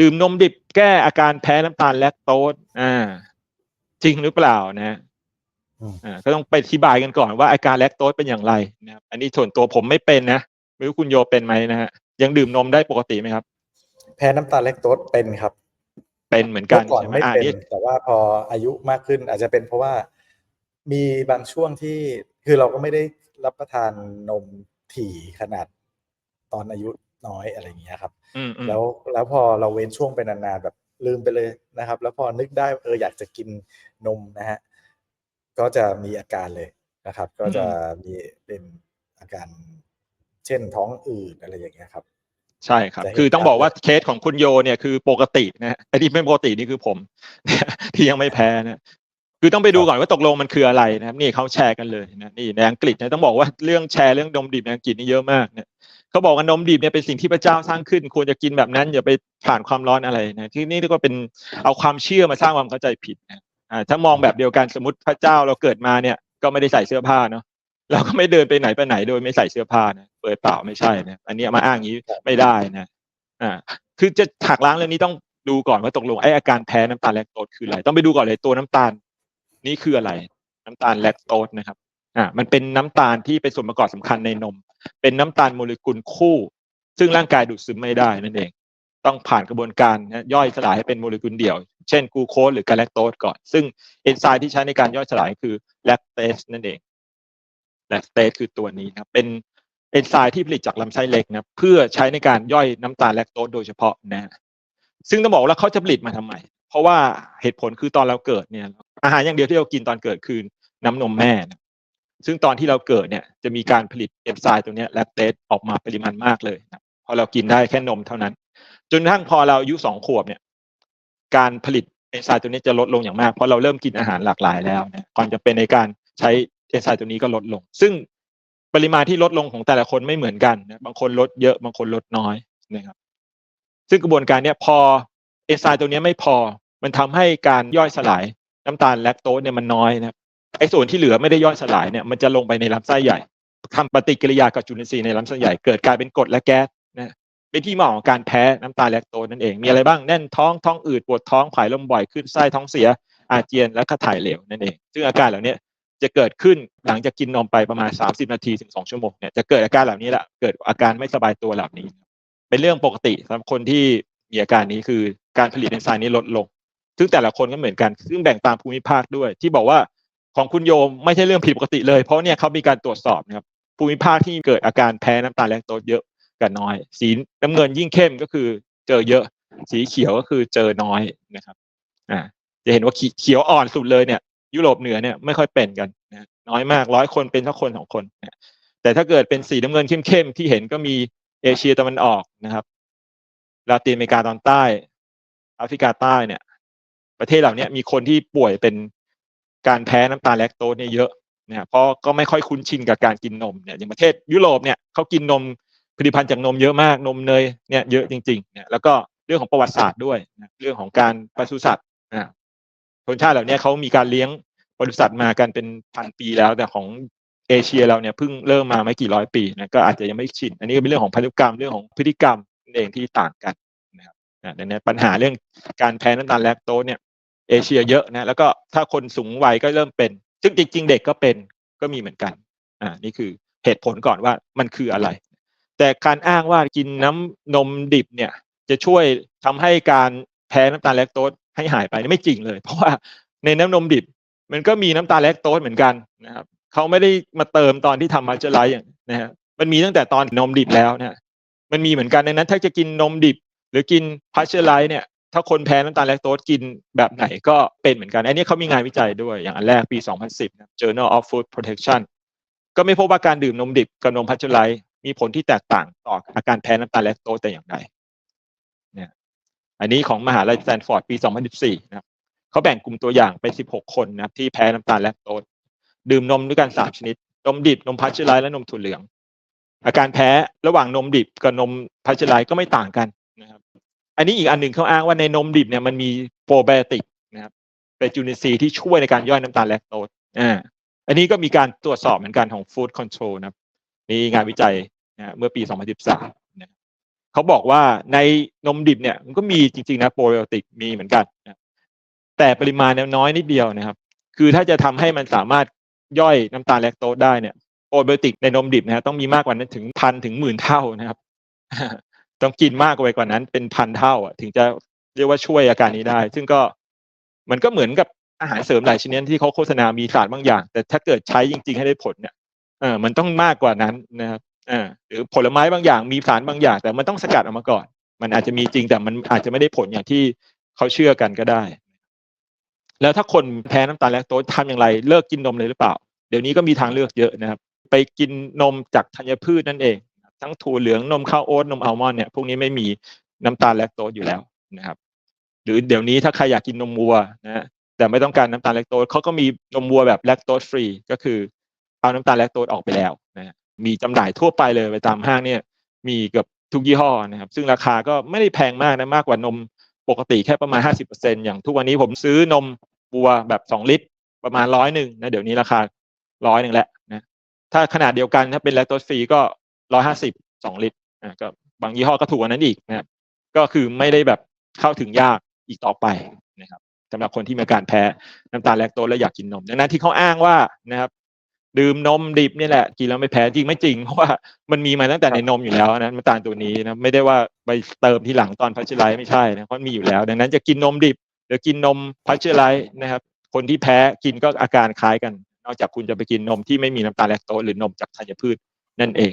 ดื่มนมดิบแก้อาการแพ้น้ำตาลแลคโตสอ่า จริงหรือเปล่านะฮะอืมอ่าก็ต้องไปอธิบายกันก่อนว่าอาการแลคโตสเป็นอย่างไรนะครับ อันนี้ส่วนตัวผมไม่เป็นนะไม่รู้คุณโยเป็นไหมนะฮะยังดื่มนมได้ปกติไหมครับ แพ้น้ำตาลแลคโตสเป็นครับเป็นเหมือนกัเมื่นอก่อนใช่ไหมไม่อ่าเป็น นี่แต่ว่าพออายุมากขึ้นอาจจะเป็นเพราะว่ามีบางช่วงที่คือเราก็ไม่ได้รับประทานนมถี่ขนาดตอนอายุ น้อยอะไรอย่างเงี้ยครับอืมอืมแล้วแล้วพอเราเว้นช่วงไปนานๆแบบลืมไปเลยนะครับ แล้วพอนึกได้เอออยากจะกินนมนะฮะก็จะมีอาการเลยนะครับ ก็จะมีเป็นอาการเช่นท้องอืดอะไรอย่างเงี้ยครับ ใช่ครับจะเห็นคือต้องชัดบอกว่าเลยเคสของคุณโยเนี่ยคือปกตินะฮะไอ้ที่ไม่ปกตินี่คือผมที่ยังไม่แพ้นะคือต้องไปดูก่อนว่าตกลงมันคืออะไรนะครับ นี่เขาแชร์กันเลยนะนี่ในอังกฤษนะต้องบอกว่าเรื่องแชร์เรื่องนมดิบในอังกฤษนี่เยอะมากเนี่ย เขาบอกว่านมดิบเนี่ยเป็นสิ่งที่พระเจ้าสร้างขึ้น ควรจะกินแบบนั้นอย่าไปผ่านความร้อนอะไรนะที่นี่ก็เป็นเอาความเชื่อมาสร้างความเข้าใจผิดนะอ่าถ้ามองแบบเดียวกันสมมติพระเจ้าเราเกิดมาเนี่ย ก็ไม่ได้ใส่เสื้อผ้าเนาะเราก็ไม่เดินไปไหนไปไหนโดยไม่ใส่เสื้อผ้านะเปิดเปล่าไม่ใช่นะอันนี้มาอ้างอย่างนี้ไม่ได้นะอ่าคือจะหักล้างเรื่องนี้ต้องดูก่อนว่าตกลงไออาการแพ้น้ำตาลแลคโตสคืออะไรต้องไปดูก่อนเลยตัวน้ำตาลนี่คืออะไร น้ำตาลแลคโตสนะครับอ่ามันเป็นน้ำตาลที่เป็นส่วนประกอบสำคัญในนม เป็นน้ำตาลโมเลกุลคู่ ซึ่งร่างกายดูดซึมไม่ได้นั่นเอง ต้องผ่านกระบวนการย่อยสลายให้เป็นโมเลกุลเดี่ยว เช่นกลูโคสหรือการแลคโตสก่อน ซึ่งเอนไซม์ที่ใช้ในการย่อยสลายคือแลคเตสนั่นเองแลคเตสคือตัวนี้นะเป็นเอนไซม์ที่ผลิตจากลำไส้เล็กนะเพื่อใช้ในการย่อยน้ำตาลแลคโตสโดยเฉพาะนะซึ่งต้องบอกว่าเขาจะผลิตมาทำไม เพราะว่าเหตุผลคือตอนเราเกิดเนี่ย อาหารอย่างเดียวที่เรากินตอนเกิดคือน้ำนมแม่นะ ซึ่งตอนที่เราเกิดเนี่ยจะมีการผลิตเอนไซม์ตัวนี้แลคเตสออกมาปริมาณมากเลยนะพราะเรากินได้แค่นมเท่านั้น จนกระทั่งพอเราอายุสองขวบเนี่ย การผลิตเอนไซม์ตัวนี้จะลดลงอย่างมากเพราะเราเริ่มกินอาหารหลากหลายแล้วนะความจำเป็นในการใช้เอนไซม์ตัวนี้ก็ลดลง ซึ่งปริมาณที่ลดลงของแต่ละคนไม่เหมือนกันนะบางคนลดเยอะบางคนลดน้อยนะครับซึ่งกระบวนการเนี้ยพอเอนไซม์ตัวนี้ไม่พอ มันทำให้การย่อยสลายน้ำตาลแลคโตสเนี่ยมันน้อยนะครับ ไอ้ส่วนที่เหลือไม่ได้ย่อยสลายเนี่ยมันจะลงไปในลำไส้ใหญ่ทำปฏิกิริยากับจุลินทรีย์ในลำไส้ใหญ่เกิดกลายเป็นกรดและแก๊สนะเป็นที่มาของการแพ้น้ำตาลแลคโตสนั่นเองมีอะไรบ้างแน่นท้องท้องอืดปวดท้องผายลมบ่อยขึ้นไส้ท้องเสียอาเจียนและก็ถ่ายเหลวนั่นเอง ซึ่งอาการเหล่านี้จะเกิดขึ้นหลังจากกินนมไปประมาณ 30 นาทีถึง 2 ชั่วโมงเนี่ยจะเกิดอาการเหล่านี้แหละเกิดอาการไม่สบายตัวเหล่านี้ เป็นเรื่องปกติสำหรับคนที่มีอาการนี้คือการผลิตเอนไซม์นี้ลดลง ซึ่งแต่ละคนก็เหมือนกันซึ่งแบ่งตามภูมิภาคด้วย ที่บอกว่า ของคุณโยมไม่ใช่เรื่องผิดปกติเลย เพราะเนี่ยเขามีการตรวจสอบนะครับภูมิภาคที่เกิดอาการแพ้น้ำตาลแลคโตสเยอะกับน้อย สีน้ำเงินยิ่งเข้มก็คือเจอเยอะ สีเขียวก็คือเจอน้อยนะครับอ่าจะเห็นว่าเขียวอ่อนสุดเลยเนี่ย ยุโรปเหนือเนี่ยไม่ค่อยเป็นกันนะน้อยมากร้อยคนเป็นสักคนสองคนนะแต่ถ้าเกิดเป็นสีน้ำเงินเข้มๆที่เห็นก็มีเอเชียตะวันออกนะครับลาตินอเมริกาตอนใต้แอฟริกาใต้เนี่ย ประเทศเหล่านี้มีคนที่ป่วยเป็น การแพ้น้ำตาลแลคโตสเนี่ยเยอะนะเพราะก็ไม่ค่อยคุ้นชินกับการกินนมเนี่ยอย่างประเทศยุโรปเนี่ยเขากินนมผลิตภัณฑ์จากนมเยอะมากนมเนยเนี่ยเยอะจริงๆเนี่ยแล้วก็เรื่องของประวัติศาสตร์ด้วยนะเรื่องของการปศุสัตว์อ่าชนชาติเหล่านี้เขามีการเลี้ยงปศุสัตว์มากันเป็นพันปีแล้ว แต่ของเอเชียเราเนี่ยเพิ่งเริ่มมาไม่กี่ร้อยปีนะก็อาจจะยังไม่ชิน อันนี้ก็เป็นเรื่องของพันธุกรรมเรื่องของพฤติกรรมเองที่ต่างกันนะครับดังนั้นปัญหาเรื่องการแพ้น้ำตาลแลคโตสเนี่ย เอเชียเยอะนะแล้วก็ถ้าคนสูงวัยก็เริ่มเป็น ซึ่งจริง ๆ เด็กก็เป็นก็มีเหมือนกัน อ่านี่คือเหตุผลก่อนว่ามันคืออะไร แต่การอ้างว่ากินน้ำนมดิบเนี่ย จะช่วยทำให้การแพ้น้ำตาลแลคโตสให้หายไปไม่จริงเลย เพราะว่าในน้ำนมดิบ มันก็มีน้ำตาลแลคโตสเหมือนกันนะครับเขาไม่ได้มาเติมตอนที่ทำมาเจอไรอย่างนะฮะมันมีตั้งแต่ตอนนมดิบแล้วเนะฮะมันมีเหมือนกันดังนั้น ถ้าจะกินนมดิบ หรือกินพาเจอร์ไลท์เนี่ย ถ้าคนแพ้น้ำตาลแลคโตสกินแบบไหนก็เป็นเหมือนกัน อันนี้เขามีงานวิจัยด้วย อย่างอันแรกปี 2010นะ Journal of Food Protection ก็ไม่พบว่าการดื่มนมดิบกับนมพัชเจอร์ไลท์มีผลที่แตกต่างต่ออาการแพ้น้ำตาลแลคโตสแต่อย่างใดเนี่ยอันนี้ของมหาลัยสแตนฟอร์ดปี 2014นะเขาแบ่งกลุ่มตัวอย่างเป็น16 คนนะที่แพ้น้ำตาลแลคโตสดื่มนมด้วยกัน 3 ชนิด นมดิบ นมพัชเจอร์ไลท์และนมถั่วเหลือง อาการแพ้ระหว่างนมดิบกับนมพัชเจอร์ไลท์ก็ไม่ต่างกัน อันนี้อีกอันหนึ่งเขาอ้างว่าในนมดิบเนี่ยมันมีโปรไบโอติกนะครับเป็นจุลินทรีย์ที่ช่วยในการย่อยน้ำตาลแลคโตสอ่าอันนี้ก็มีการตรวจสอบเหมือนกันของ Food Control นะครับนี่งานวิจัยนะเมื่อปี 2013นะเขาบอกว่าในนมดิบเนี่ยมันก็มีจริงๆนะโปรไบโอติกมีเหมือนกันนะแต่ปริมาณน,น้อยนิดเดียวนะครับ คือถ้าจะทำให้มันสามารถย่อยน้ำตาลแลคโตสได้เนี่ยโปรไบโอติกในนมดิบนะฮะต้องมีมากกว่านั้นถึงพันถึงหมื่นเท่านะครับ ต้องกินมากกว่ากว่านั้นเป็นพันเท่าอะถึงจะเรียกว่าช่วยอาการนี้ได้ ซึ่งก็มันก็เหมือนกับอาหารเสริมหลายชนิดที่เขาโฆษณามีสารบางอย่าง แต่ถ้าเกิดใช้จริง ๆ ให้ได้ผลเนี่ยเออมันต้องมากกว่านั้นนะครับเออหรือผลไม้บางอย่างมีสารบางอย่าง แต่มันต้องสกัดออกมาก่อน มันอาจจะมีจริงแต่มันอาจจะไม่ได้ผลอย่างที่เขาเชื่อกันก็ได้ แล้วถ้าคนแพ้น้ำตาลแลคโตสทำอย่างไร เลิกกินนมเลยหรือเปล่า เดี๋ยวนี้ก็มีทางเลือกเยอะนะครับ ไปกินนมจากธัญพืชนั่นเอง ทั้งถั่วเหลืองนมข้าวโอ๊ตนมอัลมอนด์เนี่ยพวกนี้ไม่มีน้ำตาลแลคโตสอยู่แล้วนะครับ หรือเดี๋ยวนี้ถ้าใครอยากกินนมวัวนะแต่ไม่ต้องการน้ำตาลแลคโตสเขาก็มีนมวัวแบบแลคโตสฟรีก็คือเอาน้ำตาลแลคโตสออกไปแล้วนะมีจำหน่ายทั่วไปเลยไปตามห้างเนี่ย มีเกือบทุกยี่ห้อนะครับ ซึ่งราคาก็ไม่ได้แพงมากนะมากกว่านมปกติแค่ประมาณ 50%อย่างทุกวันนี้ผมซื้อนมวัวแบบ 2 ลิตร ประมาณร้อยหนึ่งนะเดี๋ยวนี้ราคาร้อยหนึ่งแล้วนะถ้าขนาดเดียวกันถ้าเป็นแลคโตสฟรีก็ ร้อยห้าสิบสองลิตรอะก็บางยี่ห้อก็ถูกกว่านั้นอีกนะครับก็คือไม่ได้แบบเข้าถึงยากอีกต่อไปนะครับสำหรับคนที่มีอาการแพ้น้ำตาลแลคโตสและอยากกินนมดังนั้นที่เขาอ้างว่านะครับ ดื่มนมดิบนี่แหละกินแล้วไม่แพ้จริงไม่จริงเพราะว่ามันมีมาตั้งแต่ในนมอยู่แล้วนะน้ำตาลตัวนี้นะไม่ได้ว่าไปเติมที่หลังตอนพัชไลไม่ใช่นะเพราะมีอยู่แล้ว ดังนั้นจะกินนมดิบ หรือกินนมพัชไลนะครับ คนที่แพ้กินก็อาการคล้ายกัน นอกจากคุณจะไปกินนมที่ไม่มีน้ำตาลแลคโตสหรือนมจากธัญพืชนั่นเอง